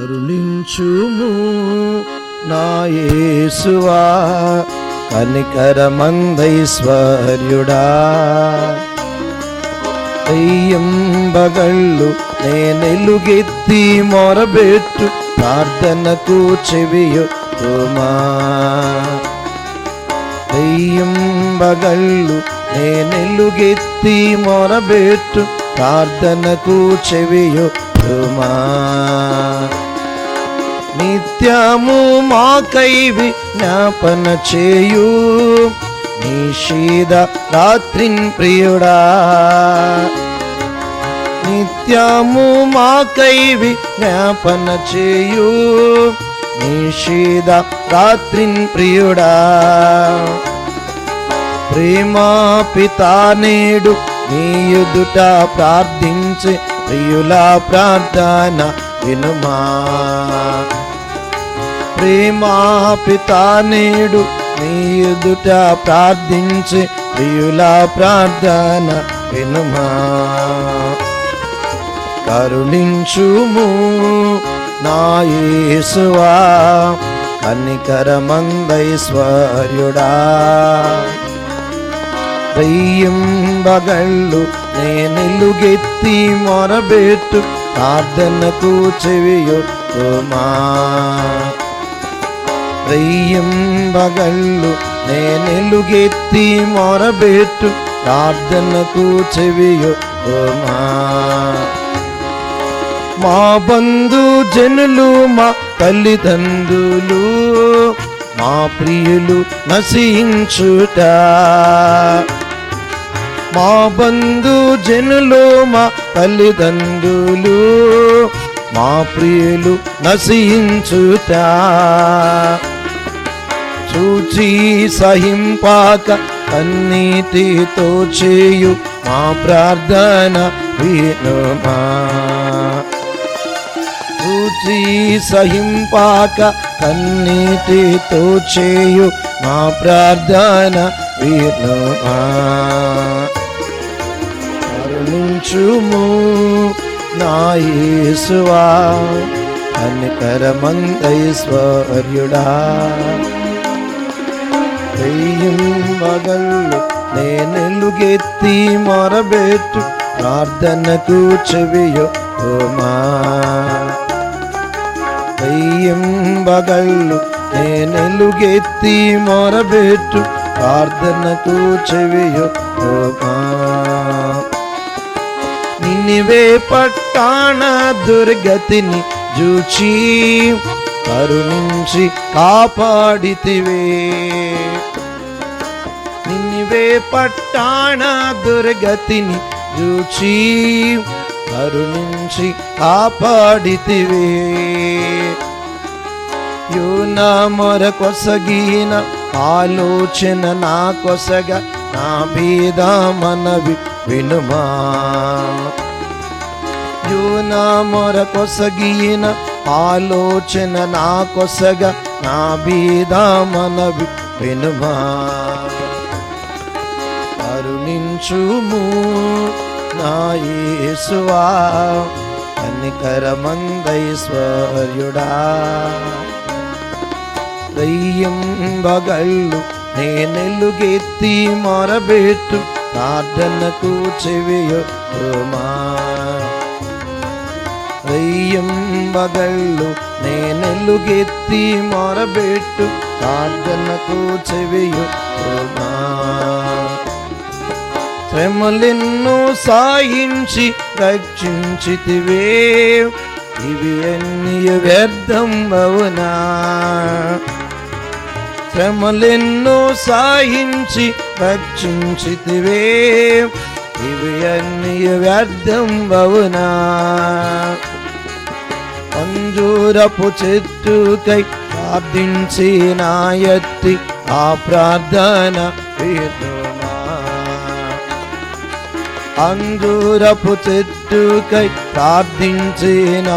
కరుణించుము నా యేసువా కనికరమందైశ్వర్యుడా. దయ్యంబగళ్ళు నేనెలుగెత్తి మొరబెట్టు ప్రార్థనకు చెవియొట్టుమా దయ్యంబగళ్ళు నేనెలుగెత్తి మొరబెట్టు ప్రార్థనకు చెవియొట్టుమా నిత్యము మాకై విజ్ఞాపన చేయు. నిషీద రాత్రిన్ ప్రియుడా. నిత్యము మాకై విజ్ఞాపన చేయు. నిషీద రాత్రిన్ ప్రియుడా. ప్రేమా పితా నేడు నీ ఎదుట ప్రార్థించే ప్రియుల ప్రార్థన వినుమా. ప్రేమా పితా నేడు నీ ఎదుట ప్రార్థించే ప్రియుల ప్రార్థన వినుమా. కరుణించుము నా యేసువా కనికరమందైశ్వర్యుడా. దయ్యంబగళ్ళు నేనెలుగెత్తి మొరబెట్టు ప్రార్థనకు చెవియొట్టుమా దయ్యంబగళ్ళు నేనెలుగెత్తి మొరబెట్టు ప్రార్థనకు చెవియో మా బంధు జనులు మా తల్లిదండ్రులు మా ప్రియులు నశించుట. మా బంధు జనులు మా తల్లిదండ్రులు మా ప్రియులు నశించుట. చూచి సహింపాక కన్నీటితో చేయు మా ప్రార్థన వినుమా. చూచి సహింపాక కన్నీటితో చేయు మా ప్రార్థన వినుమా. కరుణించుము నా యేసువా కనికరమందైశ్వర్యుడా దయ్యం నేనెలుగెత్తి మొరబెట్టు ప్రార్థనకు చెవియో ఓమా దయ్యం బగళ్ళు నేనెలుగెత్తి మొరబెట్టు ప్రార్థనకు చెవియో ఓమా నినివే పట్టాణ దుర్గతిని జూచి కరుణించి కాపాడితివే. నినివే పట్టాణ దుర్గతిని జూచి కరుణించి కాపాడితివే. యూనా మొర కొసగిన ఆలోచన నా కొసగ నా మీద మనవి వినుమా. యూనా మొర కొసగిన ఆలోచన నా కొసగ నా మీద మనవి వినుమా. కరుణించుము. నా యేసువా కనికరమందైశ్వర్యుడా దయ్యం బగళ్ళు నేనెలుగెత్తి మొరబెట్టు ప్రార్థనకు చెవియొట్టుమా దయ్యం బగళ్ళు నేనెలుగెత్తి మొరబెట్టు ప్రార్థనకు చెవియొట్టుమా శ్రమలెన్నో సాయించి రక్షించితివే. ఇవి అన్ని వ్యర్థం అవునా? శ్రమలెన్నో సాయించి రక్షించితివే. ఇవి అన్ని వ్యర్థం అవునా? అంజూరపు చెట్టుకై ప్రార్థించి నాయత్తి ఆ ప్రార్థన వినుమా అంజూరపు చెట్టుకై ప్రార్థించే నా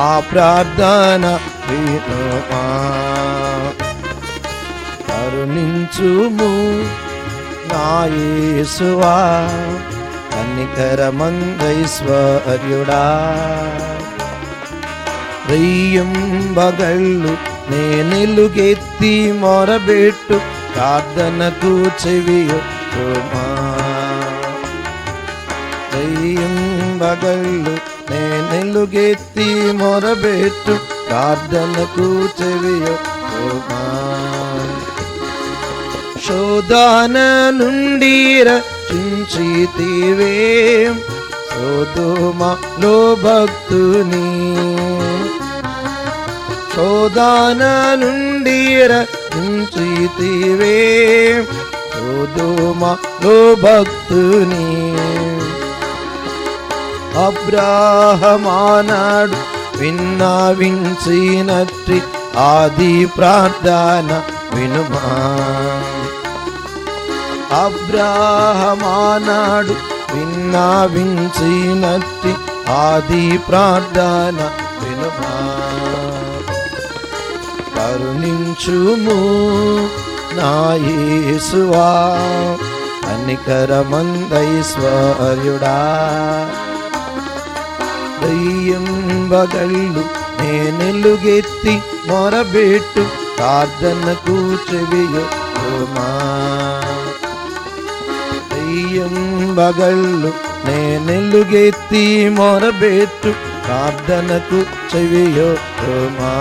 ఆ ప్రార్థన వినుమా. కరుణించుము నా యేసువా కనికరమందైశ్వర్యుడా రెయ్యం బగళ్ళు నేనెలుగెత్తి మొరబెట్టు ప్రార్థనకు చెవియొట్టుమా రెయ్యం బగళ్ళు నేనెలుగెత్తి మొరబెట్టు ప్రార్థనకు చెవియొట్టుమా శోధన నుండి రచించితివే శోధుమలో భక్తుని. శోధన నుండి రచించితివే శోధుమలో భక్తుని. అబ్రాహమానాడు విన్నావించినట్టి ఆది ప్రార్థన వినుమా. అబ్రాహమానాడు విన్నావించినట్టి ఆది ప్రార్థన వినుమా. కరుణించుము నా యేసువా కనికరమందైశ్వర్యుడా దయ్యం బగళ్ళు నేనెలుగెత్తి మొరబెట్టు ప్రార్థనకు చెవియొట్టుమా నేనెలుగెత్తి మొరబెట్టు ప్రార్థనకు చెవియొట్టుమా